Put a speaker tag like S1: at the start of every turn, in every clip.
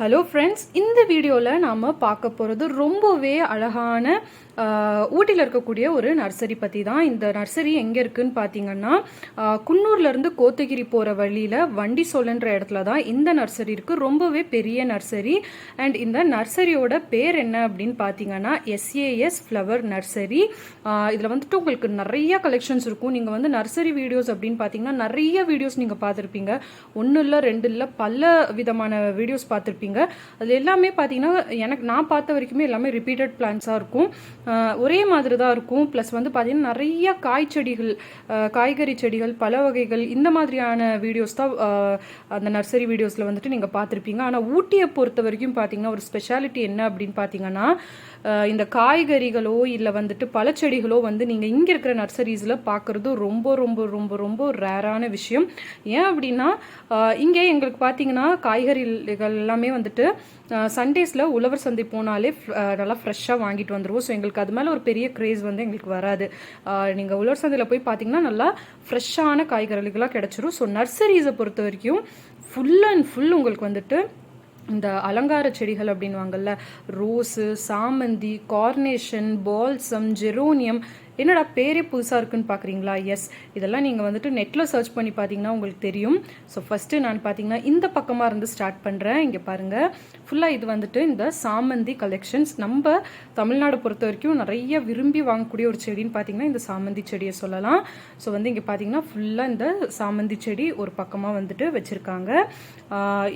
S1: Hello friends இந்த வீடியோவில் நாம் பார்க்க போகிறது ரொம்பவே அழகான ஊட்டியில் இருக்கக்கூடிய ஒரு நர்சரி பற்றி தான். இந்த நர்சரி எங்கே இருக்குன்னு பார்த்தீங்கன்னா குன்னூர்லேருந்து கோத்தகிரி போகிற வழியில் வண்டி சோழன்ற இடத்துல தான் இந்த நர்சரி இருக்குது ரொம்பவே பெரிய நர்சரி. அண்ட் இந்த நர்சரியோட பேர் என்ன அப்படின்னு பார்த்தீங்கன்னா எஸ்ஏஎஸ் ஃப்ளவர் நர்சரி இதில் வந்துட்டு உங்களுக்கு நிறைய கலெக்ஷன்ஸ் இருக்கும். நீங்கள் வந்து நர்சரி வீடியோஸ் அப்படின்னு பார்த்தீங்கன்னா நிறைய வீடியோஸ் நீங்கள் பார்த்துருப்பீங்க ஒன்றும் இல்லை ரெண்டு இல்லை பல விதமான வீடியோஸ் பார்த்துருப்பீங்க அது எல்லாமே பார்த்தீங்கன்னா எனக்கு நான் பார்த்த வரைக்குமே எல்லாமே ரிப்பீட்டட் பிளான்ஸாக இருக்கும். ஒரே மாதிரி தான் இருக்கும். ப்ளஸ் வந்து பார்த்திங்கன்னா நிறைய காய் செடிகள் காய்கறி செடிகள் பல வகைகள் இந்த மாதிரியான வீடியோஸ் தான் அந்த நர்சரி வீடியோஸில் வந்துட்டு நீங்கள் பார்த்துருப்பீங்க. ஆனால் ஊட்டியை பொறுத்த வரைக்கும் பார்த்தீங்கன்னா ஒரு ஸ்பெஷாலிட்டி என்ன அப்படின்னு பார்த்தீங்கன்னா இந்த காய்கறிகளோ இல்லை வந்துட்டு பழச்செடிகளோ வந்து நீங்கள் இங்கே இருக்கிற நர்சரிஸில் பார்க்குறது ரொம்ப ரொம்ப ரொம்ப ரொம்ப ரேரான விஷயம். ஏன் அப்படின்னா இங்கே எங்களுக்கு பார்த்தீங்கன்னா காய்கறிகள் எல்லாமே வந்துட்டு சண்டேஸில் உழவர் சந்தை போனாலே நல்லா ஃப்ரெஷ்ஷாக வாங்கிட்டு வந்துடுவோம் ஸோ எங்களுக்கு அது மேலே ஒரு பெரிய க்ரேஸ் வந்து எங்களுக்கு வராது. நீங்கள் உழவர் சந்தையில் போய் பார்த்தீங்கன்னா நல்லா ஃப்ரெஷ்ஷான காய்கறிகளாக கிடச்சிரும். ஸோ நர்சரிஸை பொறுத்த வரைக்கும் ஃபுல் அண்ட் ஃபுல் உங்களுக்கு வந்துட்டு இந்த அலங்கார செடிகள் அப்படின்வாங்கல்ல ரோஸு சாமந்தி கார்னேஷன் பால்சம் ஜெரோனியம் என்னடா பேரே புதுசாக இருக்குன்னு பார்க்குறீங்களா எஸ் இதெல்லாம் நீங்கள் வந்துட்டு நெட்டில் சர்ச் பண்ணி பார்த்தீங்கன்னா உங்களுக்கு தெரியும். ஸோ ஃபஸ்ட்டு நான் பார்த்தீங்கன்னா இந்த பக்கமாக இருந்து ஸ்டார்ட் பண்ணுறேன் இங்கே பாருங்கள் ஃபுல்லாக இது வந்துட்டு இந்த சாமந்தி கலெக்ஷன்ஸ் நம்ம தமிழ்நாடு பொறுத்த வரைக்கும் நிறைய விரும்பி வாங்கக்கூடிய ஒரு செடின்னு பார்த்தீங்கன்னா இந்த சாமந்தி செடியை சொல்லலாம். ஸோ வந்து இங்கே பார்த்தீங்கன்னா ஃபுல்லாக இந்த சாமந்தி செடி ஒரு பக்கமாக வந்துட்டு வச்சுருக்காங்க.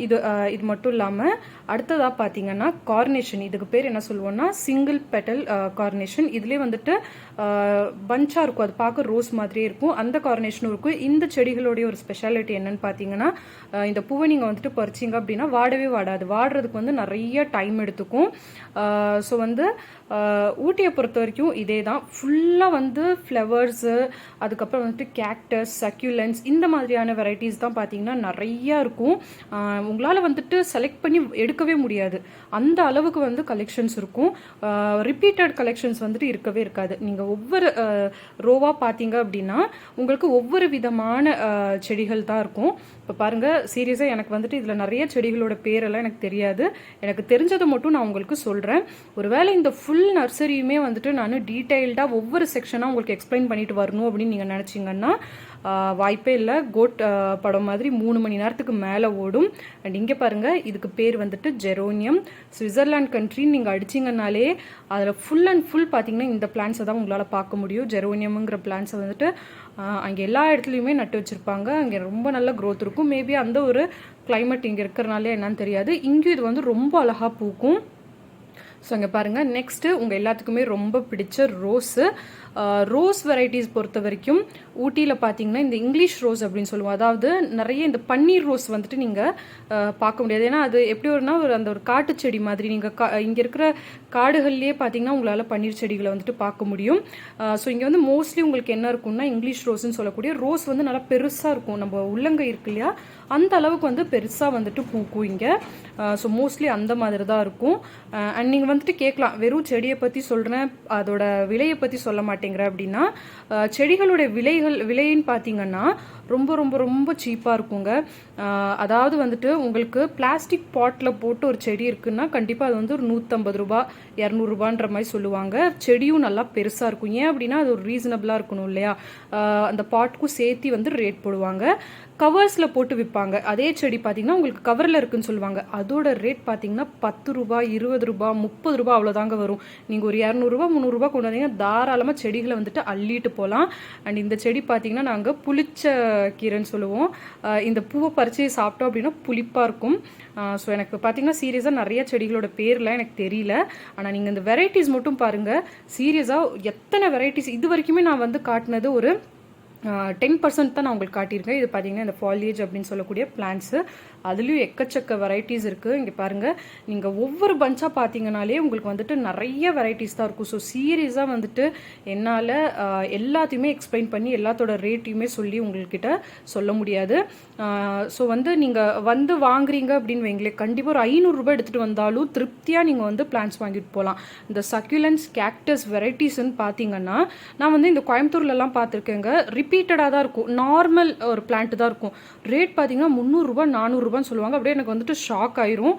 S1: இது இது மட்டும் இல்லாமல் அடுத்ததாக பார்த்தீங்கன்னா கார்னேஷன் இதுக்கு பேர் என்ன சொல்லுவோம்னா சிங்கிள் பெட்டல் கார்னேஷன் இதுலேயே வந்துட்டு பஞ்சாக இருக்கும். அது பார்க்க ரோஸ் மாதிரியே இருக்கும். அந்த கார்னேஷனும் இருக்கும். இந்த செடிகளுடைய ஒரு ஸ்பெஷாலிட்டி என்னன்னு பார்த்தீங்கன்னா இந்த பூவை நீங்கள் வந்துட்டு பறிச்சிங்க அப்படின்னா வாடவே வாடாது. வாடுறதுக்கு வந்து நிறைய டைம் எடுத்துக்கும். ஸோ வந்து ஊட்டியை பொறுத்த வரைக்கும் இதே தான் ஃபுல்லாக வந்து ஃப்ளவர்ஸு அதுக்கப்புறம் வந்துட்டு கேக்டஸ் சக்யூலன்ஸ் இந்த மாதிரியான வெரைட்டிஸ் தான் பார்த்தீங்கன்னா நிறையா இருக்கும். உங்களால் வந்துட்டு செலக்ட் பண்ணி எடுக்கவே முடியாது. அந்த அளவுக்கு வந்து கலெக்ஷன்ஸ் இருக்கும். ரிப்பீட்டட் கலெக்ஷன்ஸ் வந்துட்டு இருக்கவே இருக்காது. நீங்கள் ஒவ்வொரு ரோவாக பார்த்தீங்க அப்படின்னா உங்களுக்கு ஒவ்வொரு விதமான செடிகள் தான் இருக்கும். இப்போ பாருங்கள் சீரியஸாக எனக்கு வந்துட்டு இதில் நிறைய செடிகளோட பேரெல்லாம் எனக்கு தெரியாது. எனக்கு தெரிஞ்சதை மட்டும் நான் உங்களுக்கு சொல்கிறேன் ஒருவேளை இந்த ஃபுல் நர்சரியுமே வந்துட்டு நான் டீட்டெயில்டாக ஒவ்வொரு செக்ஷனாக உங்களுக்கு எக்ஸ்பிளைன் பண்ணிட்டு வரணும் அப்படின்னு நீங்கள் நினச்சிங்கன்னா வாய்ப்பே இல்லை. கோட் படம் மாதிரி மூணு மணி நேரத்துக்கு மேலே ஓடும். அண்ட் இங்கே பாருங்கள் இதுக்கு பேர் வந்துட்டு ஜெரோனியம் சுவிட்சர்லாண்ட் கண்ட்ரின்னு நீங்கள் அடிச்சிங்கனாலே அதில் ஃபுல் அண்ட் ஃபுல் பார்த்தீங்கன்னா இந்த பிளான்ஸை தான் உங்களால் பார்க்க முடியும். ஜெரோனியமுங்கிற பிளான்ஸை வந்துட்டு அங்கே எல்லா இடத்துலையுமே நட்டு வச்சுருப்பாங்க. அங்கே ரொம்ப நல்ல க்ரோத் இருக்கும். மேபி அந்த ஒரு கிளைமேட் இங்கே இருக்கிறனாலே என்னன்னு தெரியாது. இங்கேயும் இது வந்து ரொம்ப அழகாக பூக்கும். ஸோ இங்கே பாருங்கள் நெக்ஸ்ட்டு உங்கள் எல்லாத்துக்குமே ரொம்ப பிடிச்ச ரோஸு. ரோஸ் வெரைட்டிஸ் பொறுத்த வரைக்கும் ஊட்டியில் பார்த்தீங்கன்னா இந்த இங்கிலீஷ் ரோஸ் அப்படின்னு சொல்லுவோம். அதாவது நிறைய இந்த பன்னீர் ரோஸ் வந்துட்டு நீங்கள் பார்க்க முடியாது. ஏன்னா அது எப்படி வரும்னா ஒரு அந்த ஒரு காட்டு செடி மாதிரி நீங்கள் கா இங்கே இருக்கிற காடுகள்லேயே பார்த்தீங்கன்னா உங்களால் பன்னீர் செடிகளை வந்துட்டு பார்க்க முடியும். ஸோ இங்கே வந்து மோஸ்ட்லி உங்களுக்கு என்ன இருக்கும்னா இங்கிலீஷ் ரோஸ்ன்னு சொல்லக்கூடிய ரோஸ் வந்து நல்லா பெருசாக இருக்கும். நம்ம உள்ளங்கை இருக்கு இல்லையா? அந்த அளவுக்கு வந்து பெருசாக வந்துட்டு பூக்கும் இங்கே ஸோ மோஸ்ட்லி அந்த மாதிரி தான் இருக்கும். அண்ட் நீங்கள் வந்துட்டு கேட்கலாம் வெறும் செடியை பற்றி சொல்கிறேன் அதோட விலையை பற்றி சொல்ல மாட்டேங்கிற அப்படின்னா செடிகளுடைய விலைகள் விலைன்னு பார்த்தீங்கன்னா ரொம்ப ரொம்ப ரொம்ப சீப்பாக இருக்குங்க. அதாவது வந்துட்டு உங்களுக்கு பிளாஸ்டிக் பாட்டில் போட்டு ஒரு செடி இருக்குன்னா கண்டிப்பாக அது வந்து ஒரு நூற்றம்பது ரூபா இரநூறுபான்ற மாதிரி சொல்லுவாங்க. செடியும் நல்லா பெருசாக இருக்கும். ஏன் அப்படின்னா அது ஒரு ரீசனபிளாக இருக்கணும் இல்லையா? அந்த பாட்டுக்கும் சேர்த்து வந்து ரேட் போடுவாங்க. கவர்ஸில் போட்டு விற்பாங்க அதே செடி பார்த்தீங்கன்னா உங்களுக்கு கவரில் இருக்குன்னு சொல்லுவாங்க. அதோட ரேட் பார்த்தீங்கன்னா பத்து ரூபாய் இருபது ரூபாய் முப்பது ரூபாய் அவ்வளோதாங்க வரும். நீங்கள் ஒரு இரநூறுபா முந்நூறுரூபா கொண்டு வந்தீங்கன்னா தாராளமாக செடிகளை வந்துட்டு அள்ளிட்டு போகலாம் அண்ட் இந்த செடி பார்த்தீங்கன்னா நாங்கள் புளிச்ச கீரைன்னு சொல்லுவோம். இந்த பூவை பறித்து சாப்பிட்டோம் அப்படின்னா புளிப்பாக இருக்கும். ஸோ எனக்கு பார்த்தீங்கன்னா சீரியஸாக நிறைய செடிகளோட பேர்லாம் எனக்கு தெரியல. ஆனால் நீங்கள் இந்த வெரைட்டிஸ் மட்டும் பாருங்கள் சீரியஸாக எத்தனை வெரைட்டிஸ் இது வரைக்குமே நான் வந்து காட்டினது ஒரு டென் பர்சன்ட் தான் நான் உங்களுக்கு காட்டியிருக்கேன். இது பார்த்தீங்கன்னா இந்த ஃபாலியேஜ் அப்படின்னு சொல்லக்கூடிய பிளான்ஸு அதுலேயும் எக்கச்சக்க வெரைட்டிஸ் இருக்குது இங்கே பாருங்கள் நீங்கள் ஒவ்வொரு பஞ்சாக பார்த்தீங்கனாலே உங்களுக்கு வந்துட்டு நிறைய வெரைட்டிஸ் தான் இருக்கும். ஸோ சீரியஸாக வந்துட்டு என்னால் எல்லாத்தையுமே எக்ஸ்பிளைன் பண்ணி எல்லாத்தோட ரேட்டையுமே சொல்லி உங்கள்கிட்ட சொல்ல முடியாது. ஸோ வந்து நீங்கள் வந்து வாங்குறீங்க அப்படின்னு வைங்களேன் கண்டிப்பாக ஒரு ஐநூறுரூபா எடுத்துகிட்டு வந்தாலும் திருப்தியாக நீங்கள் வந்து பிளான்ஸ் வாங்கிட்டு போகலாம் இந்த சக்யூலன்ஸ் கேக்டஸ் வெரைட்டிஸ்ன்னு பார்த்தீங்கன்னா நான் வந்து இந்த கோயம்புத்தூர்லலாம் பார்த்துருக்கேங்க ரிப்பீட்டடாக தான் இருக்கும். நார்மல் ஒரு பிளான்ட் தான் இருக்கும். ரேட் பார்த்தீங்கன்னா முந்நூறுரூபா நானூறுரூபான்னு சொல்லுவாங்க. அப்படியே எனக்கு வந்துட்டு ஷாக் ஆயிரும்.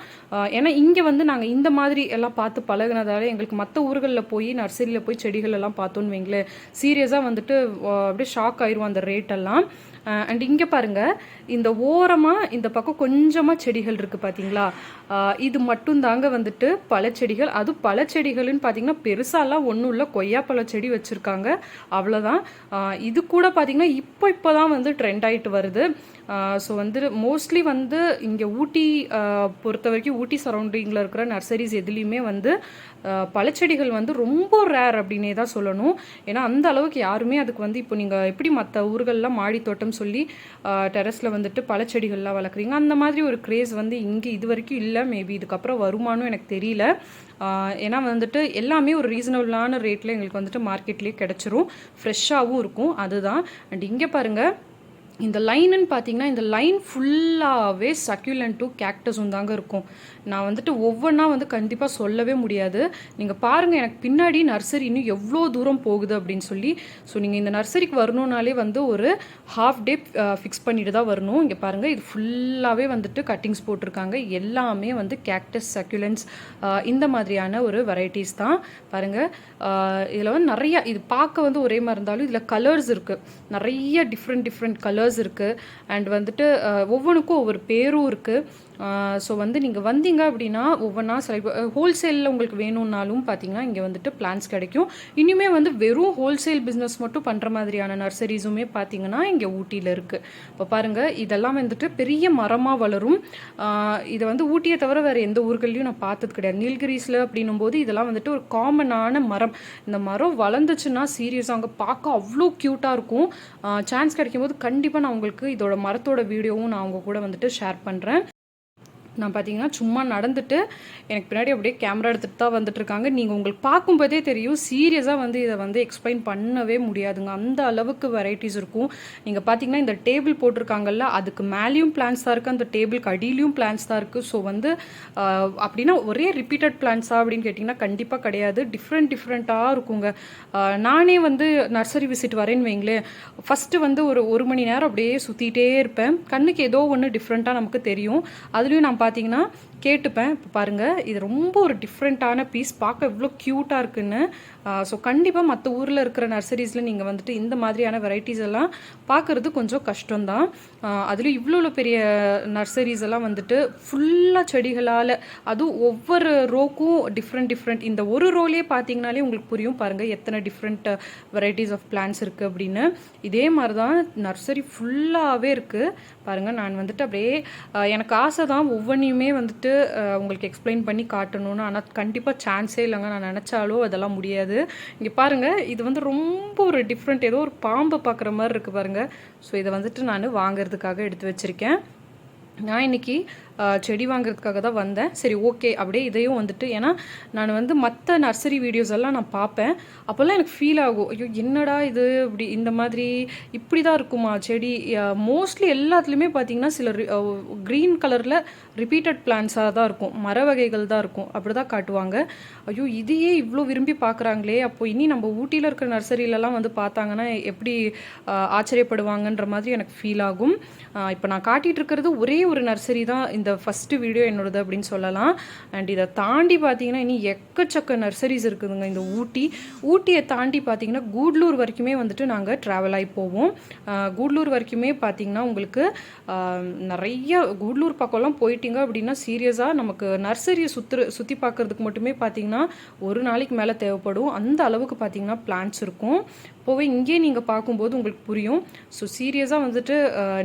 S1: ஏன்னா இங்கே வந்து நாங்கள் இந்த மாதிரி எல்லாம் பார்த்து பழகினதால எங்களுக்கு மற்ற ஊர்களில் போய் நர்சரியில் போய் செடிகள் எல்லாம் பார்த்தோன்னு வைங்களேன். சீரியஸாக வந்துட்டு அப்படியே ஷாக் ஆயிரும் அந்த ரேட்டெல்லாம் அண்ட் இங்கே பாருங்க இந்த ஓரமாக இந்த பக்கம் கொஞ்சமாக செடிகள் இருக்குது பார்த்தீங்களா இது இது மட்டும்தாங்க வந்துட்டு பழச்செடிகள் அது பழச்செடிகள்னு பார்த்தீங்கன்னா பெருசாலாம் ஒன்றும் இல்லை. கொய்யாப்பழ செடி வச்சுருக்காங்க. அவ்வளோதான் இது கூட பார்த்தீங்கன்னா இப்போ இப்போ தான் வந்து ட்ரெண்ட் ஆகிட்டு வருது. ஸோ வந்து மோஸ்ட்லி வந்து இங்கே ஊட்டி பொறுத்த வரைக்கும் ஊட்டி சரௌண்டிங்கில் இருக்கிற நர்சரிஸ் எதுலேயுமே வந்து பழச்செடிகள் வந்து ரொம்ப ரேர் அப்படின்னே தான் சொல்லணும். ஏன்னா அந்த அளவுக்கு யாருமே அதுக்கு வந்து இப்போ நீங்கள் எப்படி மற்ற ஊர்களெலாம் மாடி தோட்டம் சொல்லி டெரஸில் வந்துட்டு பழச்செடிகள்லாம் வளர்க்குறீங்க அந்த மாதிரி ஒரு க்ரேஸ் வந்து இங்கே இது வரைக்கும் இல்லை. மேபி இதுக்கப்புறம் வருமானம் எனக்கு தெரியல. ஏன்னா வந்துட்டு எல்லாமே ஒரு ரீசனபிளான ரேட்டில் எங்களுக்கு வந்துட்டு மார்க்கெட்லேயே கிடச்சிரும். ஃப்ரெஷ்ஷாகவும் இருக்கும் அதுதான். அண்ட் இங்கே பாருங்கள் இந்த லைனுன்னு பார்த்தீங்கன்னா இந்த லைன் ஃபுல்லாகவே சக்யூலண்ட்டும் கேக்டஸும் தாங்க இருக்கும். நான் வந்துட்டு ஒவ்வொன்றா வந்து கண்டிப்பாக சொல்லவே முடியாது. நீங்கள் பாருங்கள் எனக்கு பின்னாடி நர்சரி இன்னும் எவ்வளோ தூரம் போகுது அப்படின்னு சொல்லி. ஸோ நீங்கள் இந்த நர்சரிக்கு வரணுன்னாலே வந்து ஒரு ஹாஃப் டே ஃபிக்ஸ் பண்ணிட்டு தான் வரணும். இங்கே பாருங்கள் இது ஃபுல்லாகவே வந்துட்டு கட்டிங்ஸ் போட்டிருக்காங்க. எல்லாமே வந்து கேக்டஸ் சக்யூலன்ஸ் இந்த மாதிரியான ஒரு வெரைட்டிஸ் தான். பாருங்கள் இதில் வந்து நிறையா இது பார்க்க வந்து ஒரே மாதிரி இருந்தாலும் இதில் கலர்ஸ் இருக்குது நிறைய டிஃப்ரெண்ட் டிஃப்ரெண்ட் கலர்ஸ் இருக்குது அண்ட் வந்துட்டு ஒவ்வொன்றுக்கும் ஒவ்வொரு பேரும் இருக்குது ஸோ வந்து நீங்கள் வந்தீங்க அப்படின்னா ஒவ்வொன்றா செலக்ட் ஹோல்சேலில் உங்களுக்கு வேணும்னாலும் பார்த்தீங்கன்னா இங்கே வந்துட்டு பிளான்ஸ் கிடைக்கும். இனிமே வந்து வெறும் ஹோல்சேல் பிஸ்னஸ் மட்டும் பண்ணுற மாதிரியான நர்சரிஸுமே பார்த்தீங்கன்னா இங்கே ஊட்டியில் இருக்குது இப்போ பாருங்கள் இதெல்லாம் வந்துட்டு பெரிய மரமாக வளரும். இதை வந்து ஊட்டியை தவிர வேறு எந்த ஊர்கள்லையும் நான் பார்த்தது கிடையாது. நீலகிரிஸில் அப்படின்னும் போது இதெல்லாம் வந்துட்டு ஒரு காமனான மரம். இந்த மரம் வளர்ந்துச்சுன்னா சீரியஸாக அங்கே பார்க்க அவ்வளோ க்யூட்டாக இருக்கும். சான்ஸ் கிடைக்கும் போது கண்டிப்பாக நான் உங்களுக்கு இதோட மரத்தோட வீடியோவும் நான் அவங்க கூட வந்துட்டு ஷேர் பண்ணுறேன் நான் பார்த்தீங்கன்னா சும்மா நடந்துட்டு எனக்கு பின்னாடி அப்படியே கேமரா எடுத்துகிட்டு தான் வந்துட்டுருக்காங்க. நீங்கள் உங்களுக்கு பார்க்கும்போதே தெரியும் சீரியஸாக வந்து இதை வந்து எக்ஸ்பிளைன் பண்ணவே முடியாதுங்க. அந்த அளவுக்கு வெரைட்டிஸ் இருக்கும். நீங்கள் பார்த்தீங்கன்னா இந்த டேபிள் போட்டிருக்காங்கல்ல அதுக்கு மேலேயும் பிளான்ஸ் தான் இருக்குது அந்த டேபிளுக்கு அடியிலையும் பிளான்ஸ் தான் இருக்குது ஸோ வந்து அப்படின்னா ஒரே ரிப்பீட்டட் பிளான்ஸா அப்படின்னு கேட்டிங்கன்னா கண்டிப்பாக கிடையாது. டிஃப்ரெண்ட் டிஃப்ரெண்ட்டாக இருக்குங்க. நானே வந்து நர்சரி விசிட் வரேன்னு வைங்களேன். ஃபஸ்ட்டு வந்து ஒரு ஒரு மணி நேரம் அப்படியே சுற்றிட்டே இருப்பேன். கண்ணுக்கு ஏதோ ஒன்று டிஃப்ரெண்ட்டாக நமக்கு தெரியும். அதுலேயும் நான் பார்த்தீங்கன்னா கேட்டுப்பேன். இப்போ பாருங்கள் இது ரொம்ப ஒரு டிஃப்ரெண்ட்டான பீஸ் பார்க்க இவ்வளோ க்யூட்டாக இருக்குன்னு. ஸோ கண்டிப்பாக மற்ற ஊரில் இருக்கிற நர்சரிஸில் நீங்கள் வந்துட்டு இந்த மாதிரியான வெரைட்டிஸ் எல்லாம் பார்க்குறது கொஞ்சம் கஷ்டம்தான். அதுலேயும் இவ்வளோ பெரிய நர்சரிஸ் எல்லாம் வந்துட்டு ஃபுல்லாக செடிகளால் அதுவும் ஒவ்வொரு ரோக்கும் டிஃப்ரெண்ட் டிஃப்ரெண்ட் இந்த ஒரு ரோலே பார்த்தீங்கனாலே உங்களுக்கு புரியும். பாருங்கள் எத்தனை டிஃப்ரெண்ட் வெரைட்டிஸ் ஆஃப் பிளான்ஸ் இருக்குது அப்படின்னு. இதே மாதிரி தான் நர்சரி ஃபுல்லாகவே இருக்குது பாருங்கள் நான் வந்துட்டு அப்படியே எனக்கு ஆசை தான் ஒவ்வொன்றையுமே வந்துட்டு உங்களுக்கு எக்ஸ்பிளைன் பண்ணி காட்டணும்னு. ஆனால் கண்டிப்பாக சான்ஸே இல்லைங்க. நான் நினச்சாலோ அதெல்லாம் முடியாது. இங்கே பாருங்கள் இது வந்து ரொம்ப ஒரு டிஃப்ரெண்ட் ஏதோ ஒரு பாம்பை பார்க்குற மாதிரி இருக்குது பாருங்கள் ஸோ இதை வந்துட்டு நான் வாங்குறதுக்காக எடுத்து வச்சுருக்கேன். நான் இன்னைக்கு செடி வாங்குறதுக்காக தான் வந்தேன். சரி ஓகே. அப்படியே இதையும் வந்துட்டு ஏன்னா நான் வந்து மற்ற நர்சரி வீடியோஸ் எல்லாம் நான் பார்ப்பேன். அப்போல்லாம் எனக்கு ஃபீல் ஆகும். ஐயோ என்னடா இது? இப்படி இந்த மாதிரி இப்படி தான் இருக்குமா செடி? மோஸ்ட்லி எல்லாத்துலேயுமே பார்த்தீங்கன்னா சில க்ரீன் கலரில் ரிப்பீட்டட் பிளான்ஸாக தான் இருக்கும். மர வகைகள் தான் இருக்கும். அப்படி தான் காட்டுவாங்க. ஐயோ இதையே இவ்வளோ விரும்பி பார்க்குறாங்களே. அப்போ இனி நம்ம ஊட்டியில் இருக்கிற நர்சரியிலலாம் வந்து பார்த்தாங்கன்னா எப்படி ஆச்சரியப்படுவாங்கன்ற மாதிரி எனக்கு ஃபீல் ஆகும். இப்போ நான் காட்டிகிட்டு இருக்கிறது ஒரே ஒரு நர்சரி தான் இந்த ஃபஸ்ட்டு வீடியோ என்னோடது அப்படின்னு சொல்லலாம். அண்ட் இதை தாண்டி பார்த்தீங்கன்னா இனி எக்கச்சக்க நர்சரிஸ் இருக்குதுங்க இந்த ஊட்டி. ஊட்டியை தாண்டி பார்த்தீங்கன்னா கூடலூர் வரைக்குமே வந்துட்டு நாங்கள் ட்ராவல் ஆகி போவோம். கூடலூர் வரைக்குமே பார்த்தீங்கன்னா உங்களுக்கு நிறைய கூடலூர் பக்கம்லாம் போயிட்டீங்க அப்படின்னா சீரியஸாக நமக்கு நர்சரியை சுற்று சுற்றி பார்க்கறதுக்கு மட்டுமே பார்த்தீங்கன்னா ஒரு நாளைக்கு மேலே தேவைப்படும். அந்த அளவுக்கு பார்த்தீங்கன்னா பிளான்ஸ் இருக்கும். அப்போவே இங்கே நீங்கள் பார்க்கும்போது உங்களுக்கு புரியும். ஸோ சீரியஸாக வந்துட்டு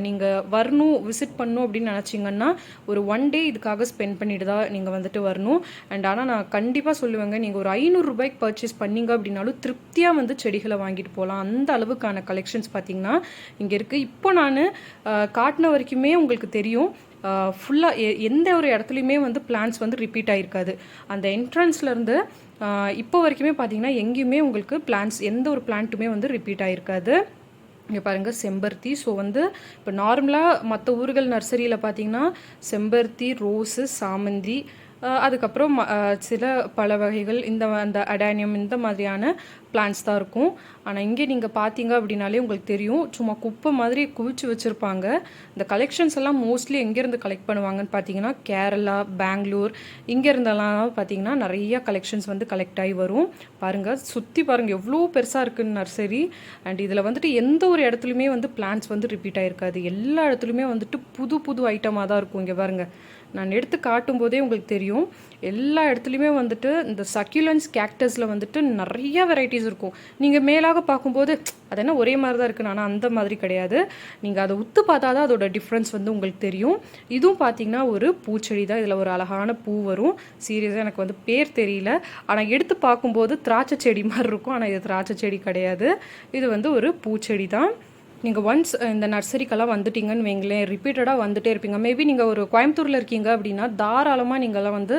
S1: நீங்கள் வரணும் விசிட் பண்ணணும் அப்படின்னு நினச்சிங்கன்னா ஒரு ஒன் டே இதுக்காக ஸ்பெண்ட் பண்ணிட்டு தான் நீங்கள் வந்துட்டு வரணும். அண்ட் ஆனால் நான் கண்டிப்பாக சொல்லுவேங்க நீங்கள் ஒரு ஐநூறுரூபாய்க்கு பர்ச்சேஸ் பண்ணீங்க அப்படின்னாலும் திருப்தியாக வந்து செடிகளை வாங்கிட்டு போகலாம். அந்த அளவுக்கான கலெக்ஷன்ஸ் பார்த்தீங்கன்னா இங்கே இருக்குது இப்போ நான் காட்டின வரைக்குமே உங்களுக்கு தெரியும் ஃபுல்லாக எந்த ஒரு இடத்துலையுமே வந்து பிளான்ஸ் வந்து ரிப்பீட் ஆகிருக்காது அந்த என்ட்ரன்ஸ்லேருந்து இப்போ வரைக்குமே பார்த்தீங்கன்னா எங்கேயுமே உங்களுக்கு பிளான்ஸ் எந்த ஒரு பிளான்ட்டுமே வந்து ரிப்பீட் ஆகிருக்காது இங்கே பாருங்கள் செம்பருத்தி. ஸோ வந்து இப்போ நார்மலாக மற்ற ஊர்கள் நர்சரியில் பார்த்தீங்கன்னா செம்பருத்தி ரோஸு சாமந்தி அதுக்கப்புறம் ம- சில பல வகைகள் இந்த அந்த அடானியம் இந்த மாதிரியான பிளான்ஸ் தான் இருக்கும். ஆனால் இங்கே நீங்கள் பார்த்தீங்க அப்படின்னாலே உங்களுக்கு தெரியும். சும்மா குப்பை மாதிரி குவிச்சு வச்சுருப்பாங்க. இந்த கலெக்ஷன்ஸ் எல்லாம் மோஸ்ட்லி எங்கேருந்து கலெக்ட் பண்ணுவாங்கன்னு பார்த்தீங்கன்னா கேரளா பெங்களூர் இங்கே இருந்தெல்லாம் பார்த்தீங்கன்னா நிறைய கலெக்ஷன்ஸ் வந்து கலெக்ட் ஆகி வரும். பாருங்கள் சுற்றி பாருங்கள் எவ்வளோ பெருசாக இருக்குன்னு நர்சரி அண்ட் இதில் வந்துட்டு எந்த ஒரு இடத்துலையுமே வந்து பிளான்ஸ் வந்து ரிப்பீட் ஆகிருக்காது எல்லா இடத்துலையுமே வந்துட்டு புது புது ஐட்டமாக தான் இருக்கும் இங்கே பாருங்கள் நான் எடுத்து காட்டும் போதே உங்களுக்கு தெரியும். எல்லா இடத்துலையுமே வந்துட்டு இந்த சக்யூலன்ஸ் கேக்டஸில் வந்துட்டு நிறைய வெரைட்டிஸ் இருக்கும். நீங்கள் மேலாக பார்க்கும்போது அது என்ன ஒரே மாதிரி தான் இருக்குன்னு ஆனால் அந்த மாதிரி கிடையாது. நீங்கள் அதை உத்து பார்த்தா தான் அதோட டிஃப்ரென்ஸ் வந்து உங்களுக்கு தெரியும். இதுவும் பார்த்தீங்கன்னா ஒரு பூச்செடி தான். இதில் ஒரு அழகான பூ வரும். சீரியஸாக எனக்கு வந்து பேர் தெரியல. ஆனால் எடுத்து பார்க்கும்போது திராட்சை செடி மாதிரி இருக்கும். ஆனால் இது திராட்சை செடி கிடையாது. இது வந்து ஒரு பூச்செடி தான். நீங்கள் ஒன்ஸ் இந்த நர்சரிக்கெல்லாம் வந்துட்டீங்கன்னு வைங்களேன் ரிப்பீட்டடாக வந்துட்டே இருப்பீங்க. மேபி நீங்கள் ஒரு கோயம்புத்தூரில் இருக்கீங்க அப்படின்னா தாராளமாக நீங்கள்லாம் வந்து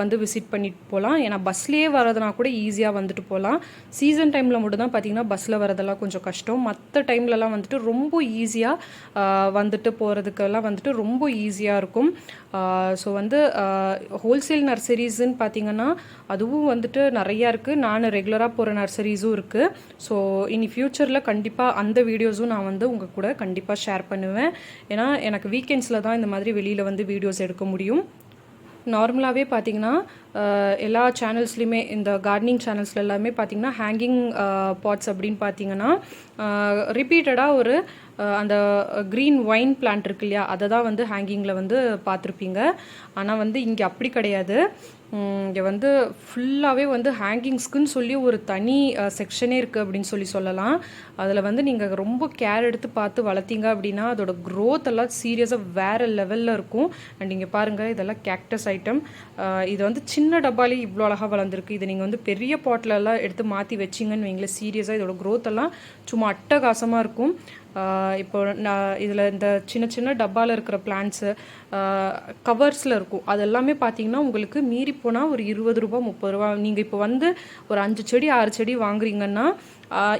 S1: வந்து விசிட் பண்ணிட்டு போகலாம் ஏன்னா பஸ்லேயே வரதுனா கூட ஈஸியாக வந்துட்டு போகலாம் சீசன் டைமில் மட்டும் தான் பார்த்தீங்கன்னா பஸ்ஸில் வரதெல்லாம் கொஞ்சம் கஷ்டம். மற்ற டைம்லலாம் வந்துட்டு ரொம்ப ஈஸியாக வந்துட்டு போகிறதுக்கெல்லாம் வந்துட்டு ரொம்ப ஈஸியாக இருக்கும். ஸோ வந்து ஹோல்சேல் நர்சரிஸ்ன்னு பார்த்தீங்கன்னா அதுவும் வந்துட்டு நிறையா இருக்குது நான் ரெகுலராக போகிற நர்சரிஸும் இருக்குது ஸோ இனி ஃப்யூச்சரில் கண்டிப்பாக அந்த வீடியோஸும் நான் வந்து உங்கள் கூட கண்டிப்பாக ஷேர் பண்ணுவேன். ஏன்னா எனக்கு வீக்கெண்ட்ஸில் தான் இந்த மாதிரி வெளியில் வந்து வீடியோஸ் எடுக்க முடியும். நார்மலாகவே பார்த்தீங்கன்னா எல்லா சேனல்ஸ்லையுமே இந்த கார்டனிங் சேனல்ஸ்ல எல்லாமே பார்த்தீங்கன்னா ஹேங்கிங் பாட்ஸ் அப்படின்னு பார்த்தீங்கன்னா ரிப்பீட்டடாக ஒரு அந்த க்ரீன் ஒயின் பிளான்ட் இருக்கு இல்லையா அதை தான் வந்து ஹேங்கிங்கில் வந்து பார்த்துருப்பீங்க ஆனால் வந்து இங்கே அப்படி கிடையாது. இங்கே வந்து ஃபுல்லாகவே வந்து ஹேங்கிங்ஸ்க்குன்னு சொல்லி ஒரு தனி செக்ஷனே இருக்குது அப்படின்னு சொல்லி சொல்லலாம். அதில் வந்து நீங்கள் ரொம்ப கேர் எடுத்து பார்த்து வளர்த்தீங்க அப்படின்னா அதோட க்ரோத் எல்லாம் சீரியஸாக வேறு லெவலில் இருக்கும். அண்ட் இங்கே பாருங்கள் இதெல்லாம் கேக்டஸ் ஐட்டம் இது வந்து சின்ன சின்ன டப்பாலே இவ்வளோ அழகாக வளர்ந்துருக்கு. இது நீங்கள் வந்து பெரிய பாட்டிலெல்லாம் எடுத்து மாற்றி வச்சிங்கன்னு வைங்களேன். சீரியஸாக இதோட க்ரோத் எல்லாம் சும்மா அட்டகாசமாக இருக்கும். இப்போ நான் இதில் இந்த சின்ன சின்ன டப்பாவில் இருக்கிற பிளான்ஸு கவர்ஸில் இருக்கும். அது எல்லாமே பார்த்தீங்கன்னா உங்களுக்கு மீறி போனால் ஒரு இருபது ரூபா முப்பது ரூபா. நீங்கள் இப்போ வந்து ஒரு அஞ்சு செடி ஆறு செடி வாங்குறீங்கன்னா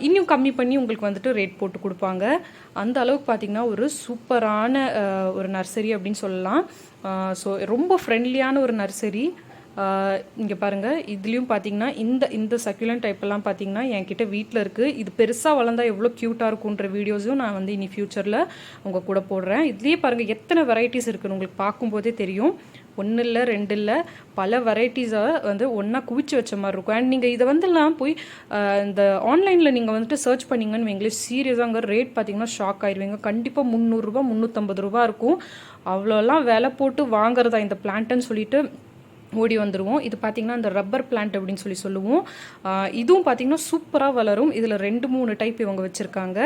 S1: இன்னும் கம்மி பண்ணி உங்களுக்கு வந்துட்டு ரேட் போட்டு கொடுப்பாங்க. அந்த அளவுக்கு பார்த்தீங்கன்னா ஒரு சூப்பரான ஒரு நர்சரி அப்படின்னு சொல்லலாம். ஸோ ரொம்ப ஃப்ரெண்ட்லியான ஒரு நர்சரி இங்கே பாருங்கள் இதுலேயும் பார்த்தீங்கன்னா இந்த இந்த சக்யூலன் டைப்பெல்லாம் பார்த்தீங்கன்னா என்கிட்ட வீட்டில் இருக்குது இது பெருசாக வளர்ந்தா எவ்வளோ க்யூட்டாக இருக்குன்ற வீடியோஸும் நான் வந்து இனி ஃப்யூச்சரில் உங்கள் கூட போடுறேன். இதுலேயே பாருங்கள் எத்தனை வெரைட்டிஸ் இருக்குன்னு உங்களுக்கு பார்க்கும்போதே தெரியும். ஒன்று இல்லை ரெண்டு இல்லை. பல வெரைட்டிஸை வந்து ஒன்றா குவிச்சு வச்ச மாதிரி இருக்கும். அண்ட் நீங்கள் இதை வந்துலாம் போய் இந்த ஆன்லைனில் நீங்கள் வந்துட்டு சர்ச் பண்ணீங்கன்னு வைங்களேன் சீரியஸாங்க ரேட் பார்த்தீங்கன்னா ஷாக் ஆயிடுவீங்க கண்டிப்பாக முந்நூறுரூபா முந்நூற்றம்பது ரூபா இருக்கும். அவ்வளோலாம் விலை போட்டு வாங்குறதா இந்த பிளான்ட்டுன்னு சொல்லிட்டு ஓடி வந்துடுவோம் இது பார்த்திங்கன்னா இந்த ரப்பர் பிளான்ட் அப்படின்னு சொல்லி சொல்லுவோம். இதுவும் பார்த்திங்கன்னா சூப்பராக வளரும். இதில் ரெண்டு மூணு டைப் இவங்க வச்சுருக்காங்க.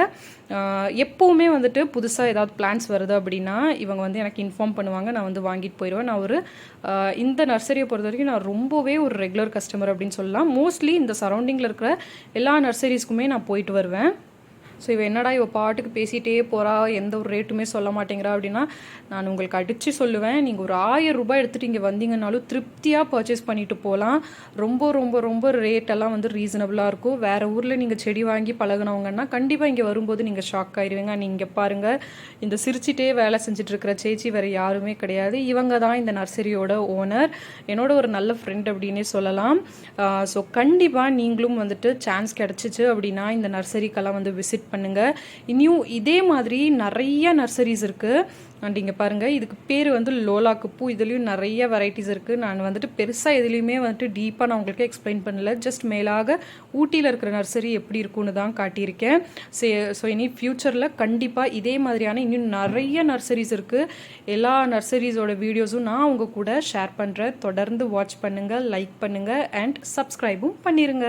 S1: எப்போவுமே வந்துட்டு புதுசாக ஏதாவது பிளான்ஸ் வருது அப்படின்னா இவங்க வந்து எனக்கு இன்ஃபார்ம் பண்ணுவாங்க. நான் வந்து வாங்கிட்டு போயிடுவேன் நான் ஒரு இந்த நர்சரியை பொறுத்த வரைக்கும் நான் ரொம்பவே ஒரு ரெகுலர் கஸ்டமர் அப்படின்னு சொல்லலாம். மோஸ்ட்லி இந்த சரௌண்டிங்கில் இருக்கிற எல்லா நர்சரிஸ்க்குமே நான் போயிட்டு வருவேன். ஸோ இவ என்னடா இவ பாட்டுக்கு பேசிகிட்டே போகிறா எந்த ஒரு ரேட்டுமே சொல்ல மாட்டேங்கிறா அப்படின்னா நான் உங்களுக்கு அடித்து சொல்லுவேன். நீங்கள் ஒரு ஆயிரம் ரூபாய் எடுத்துகிட்டு இங்கே வந்தீங்கன்னாலும் திருப்தியாக பர்ச்சேஸ் பண்ணிட்டு போகலாம். ரொம்ப ரொம்ப ரொம்ப ரேட்டெல்லாம் வந்து ரீசனபிளாக இருக்கும். வேறு ஊரில் நீங்கள் செடி வாங்கி பழகுனவங்கன்னா கண்டிப்பாக இங்கே வரும்போது நீங்கள் ஷாக் ஆயிடுவீங்க நீங்கள் பாருங்கள் இந்த சிரிச்சிட்டே வேலை செஞ்சிட்ருக்கிற சேச்சி வேறு யாருமே கிடையாது. இவங்க தான் இந்த நர்சரியோட ஓனர் என்னோட ஒரு நல்ல ஃப்ரெண்ட் அப்படின்னே சொல்லலாம். ஸோ கண்டிப்பாக நீங்களும் வந்துட்டு சான்ஸ் கிடச்சிச்சு அப்படின்னா இந்த நர்சரிக்கெல்லாம் வந்து விசிட் பண்ணுங்கள் இனியும் இதே மாதிரி நிறைய நர்சரிஸ் இருக்குது அண்ட் பாருங்கள் இதுக்கு பேர் வந்து லோலாக்கு பூ இதுலேயும் நிறைய வெரைட்டிஸ் இருக்குது நான் வந்துட்டு பெருசாக எதுலேயுமே வந்துட்டு டீப்பாக நான் உங்களுக்கு எக்ஸ்பிளைன் பண்ணல. ஜஸ்ட் மேலாக ஊட்டியில் இருக்கிற நர்சரி எப்படி இருக்குன்னு தான் காட்டியிருக்கேன். சே ஸோ இனி ஃப்யூச்சரில் கண்டிப்பாக இதே மாதிரியான இன்னும் நிறைய நர்சரிஸ் இருக்குது எல்லா நர்சரிஸோட வீடியோஸும் நான் உங்கள் கூட ஷேர் பண்ணுறேன் தொடர்ந்து வாட்ச் பண்ணுங்கள் லைக் பண்ணுங்கள் அண்ட் சப்ஸ்கிரைபும் பண்ணிடுங்க